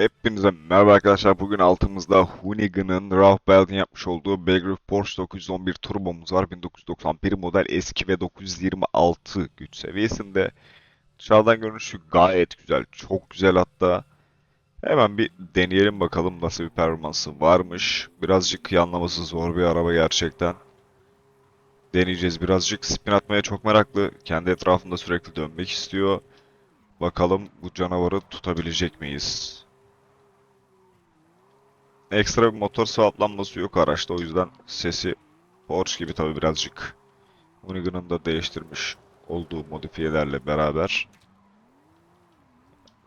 Hepinize merhaba arkadaşlar. Bugün altımızda Hoonigan'ın Ralph Belden yapmış olduğu Belgrave Porsche 911 turbomuz var. 1991 model eski ve 926 güç seviyesinde. Dışarıdan görünüşü gayet güzel. Çok güzel hatta. Hemen bir deneyelim bakalım nasıl bir performansı varmış. Birazcık yanlaması zor bir araba gerçekten. Deneyeceğiz birazcık. Spin atmaya çok meraklı. Kendi etrafında sürekli dönmek istiyor. Bakalım bu canavarı tutabilecek miyiz? Ekstra bir motor swaplanması yok araçta. O yüzden sesi Porsche gibi tabii birazcık. Hoonigan'ın da değiştirmiş olduğu modifiyelerle beraber.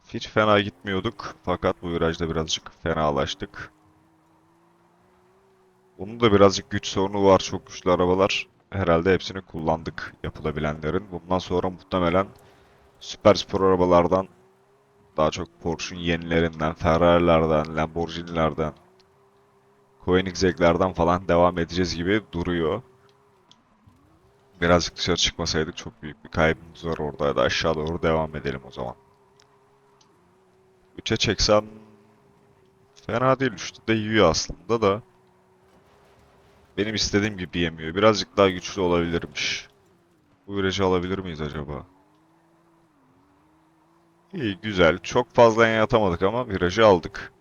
Hiç fena gitmiyorduk. Fakat bu virajda birazcık fenalaştık. Bunun da birazcık güç sorunu var. Çok güçlü arabalar. Herhalde hepsini kullandık yapılabilenlerin. Bundan sonra muhtemelen süper spor arabalardan daha çok Porsche'un yenilerinden, Ferrari'lerden, Lamborghini'lerden, Koenigsegg'lerden falan devam edeceğiz gibi duruyor. Birazcık dışarı çıkmasaydık çok büyük bir kaybımız var orada ya da aşağı doğru devam edelim o zaman. 3'e çeksem fena değil. 3'te de yiyor aslında da. Benim istediğim gibi yemiyor. Birazcık daha güçlü olabilirmiş. Bu virajı alabilir miyiz acaba? İyi, güzel. Çok fazla yan yatamadık ama virajı aldık.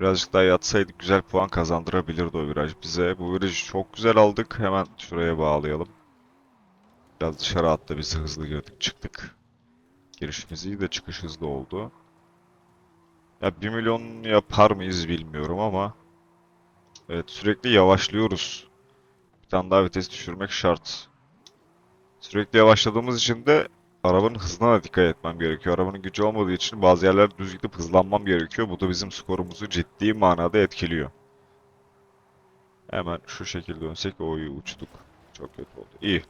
Birazcık daha yatsaydık güzel puan kazandırabilirdi o viraj bize. Bu virajı çok güzel aldık. Hemen şuraya bağlayalım. Biraz dışarı attı bizi hızlı girdik çıktık. Girişimiz iyi de çıkış hızlı oldu. Ya 1 milyon yapar mıyız bilmiyorum ama Evet sürekli yavaşlıyoruz. Bir tane daha vites düşürmek şart. Sürekli yavaşladığımız için de arabanın hızına da dikkat etmem gerekiyor. Arabanın gücü olmadığı için bazı yerlerde düz gidip hızlanmam gerekiyor. Bu da bizim skorumuzu ciddi manada etkiliyor. Hemen şu şekilde dönsek oyu uçtuk. Çok kötü oldu. İyi.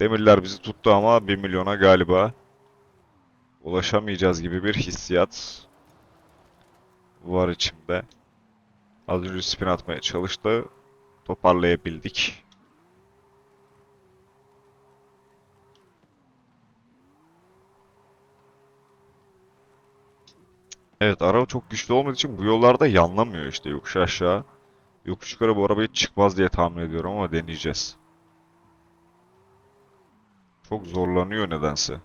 Demirler bizi tuttu ama 1 milyona galiba ulaşamayacağız gibi bir hissiyat var içimde. Az önce spin atmaya çalıştı. Toparlayabildik. Evet araba çok güçlü olmadığı için bu yollarda yanlamıyor işte yokuş aşağı. Yokuş yukarı bu araba hiç çıkmaz diye tahmin ediyorum ama deneyeceğiz. Çok zorlanıyor nedense.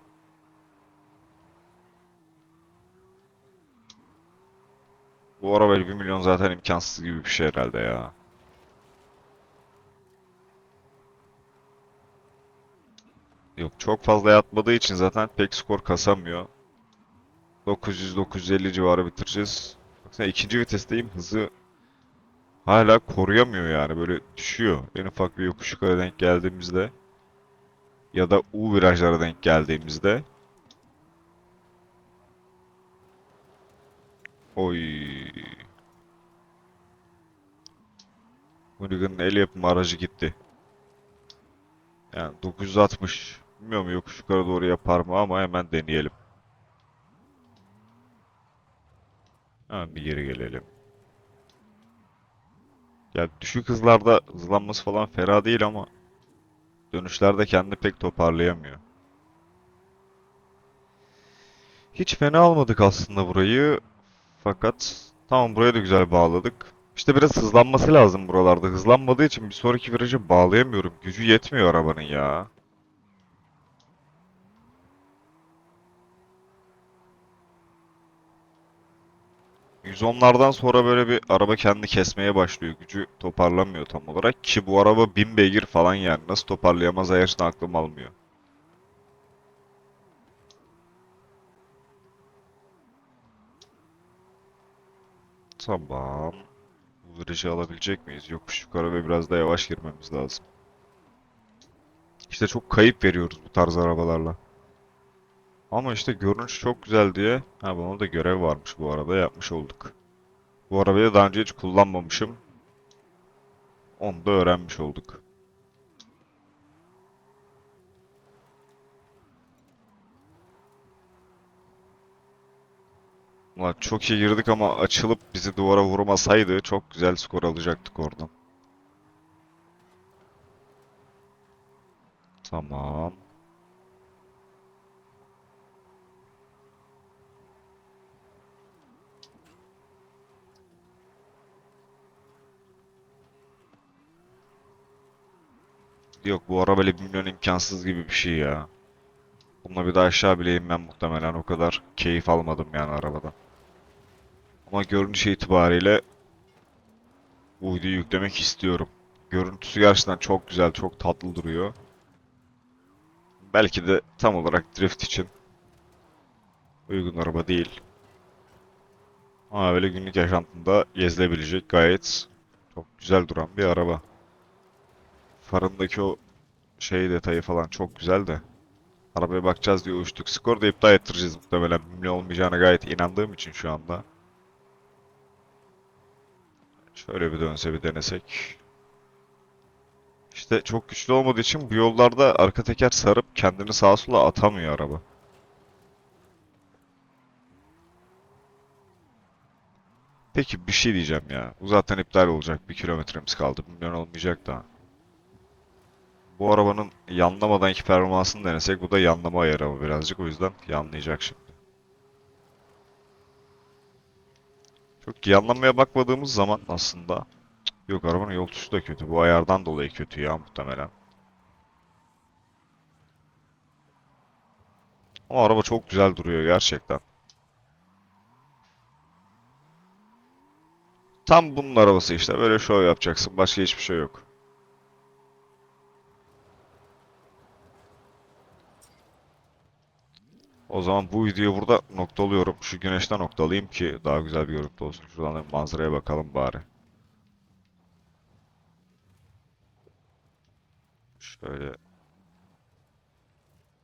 Bu arabayla 1 milyon zaten imkansız gibi bir şey herhalde ya. Yok çok fazla yatmadığı için zaten pek skor kasamıyor. 900-950 civarı bitireceğiz. Baksana ikinci vitesteyim hızı hala koruyamıyor yani böyle düşüyor. En ufak bir yokuş yukarı denk geldiğimizde ya da U virajlara denk geldiğimizde Oy. Hooligan'ın el yapımı aracı gitti. Yani 960. Bilmiyorum yokuş yukarı doğru yapar mı ama hemen deneyelim. Hemen bir geri gelelim. Ya düşük hızlarda hızlanması falan fena değil ama dönüşlerde kendini pek toparlayamıyor. Hiç fena almadık aslında burayı. Fakat tamam buraya da güzel bağladık. İşte biraz hızlanması lazım buralarda. Hızlanmadığı için bir sonraki virajı bağlayamıyorum. Gücü yetmiyor arabanın ya. %110'lardan sonra böyle bir araba kendini kesmeye başlıyor. Gücü toparlamıyor tam olarak. Ki bu araba 1000 beygir falan yani. Nasıl toparlayamaz gerçekten aklım almıyor. Tamam. Bu virajı alabilecek miyiz? Yokuş yukarı ve biraz da yavaş girmemiz lazım. İşte çok kayıp veriyoruz bu tarz arabalarla. Ama işte görünüş çok güzel diye. Ha buna da görev varmış bu arada yapmış olduk. Bu arabayı da daha önce hiç kullanmamışım. Onu da öğrenmiş olduk. Ulan çok iyi girdik ama açılıp bizi duvara vurmasaydı çok güzel skor alacaktık oradan. Tamam. Yok bu araba böyle 1 milyon imkansız gibi bir şey ya. Bununla bir daha aşağı bile inmem muhtemelen. O kadar keyif almadım yani arabadan. Ama görünüş itibariyle videoyu yüklemek istiyorum. Görüntüsü gerçekten çok güzel, çok tatlı duruyor. Belki de tam olarak drift için uygun araba değil. Ama böyle günlük yaşantında gezilebilecek gayet çok güzel duran bir araba. Farındaki o şey detayı falan çok güzel de. Arabaya bakacağız diye uçtuk. Skoru da iptal ettireceğiz muhtemelen. Milyon olmayacağına gayet inandığım için şu anda. Şöyle bir dönse bir denesek. İşte çok güçlü olmadığı için bu yollarda arka teker sarıp kendini sağa sola atamıyor araba. Peki bir şey diyeceğim ya. Bu zaten iptal olacak. Bir kilometremiz kaldı. Milyon olmayacak da. Bu arabanın yanlamadan iki performansını denesek. Bu da yanlama ayarı ama birazcık. O yüzden yanlayacak şimdi. Çok yanlamaya bakmadığımız zaman aslında yok arabanın yol tuşu da kötü. Bu ayardan dolayı kötü ya muhtemelen. Ama araba çok güzel duruyor gerçekten. Tam bunun arabası işte. Böyle şov yapacaksın. Başka hiçbir şey yok. O zaman bu videoyu burada noktalıyorum. Şu güneşten noktalayayım ki daha güzel bir görüntü olsun. Şuradan manzaraya bakalım bari. Şöyle.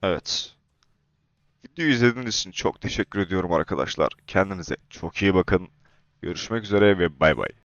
Evet. Videoyu izlediğiniz için çok teşekkür ediyorum arkadaşlar. Kendinize çok iyi bakın. Görüşmek üzere ve bay bay.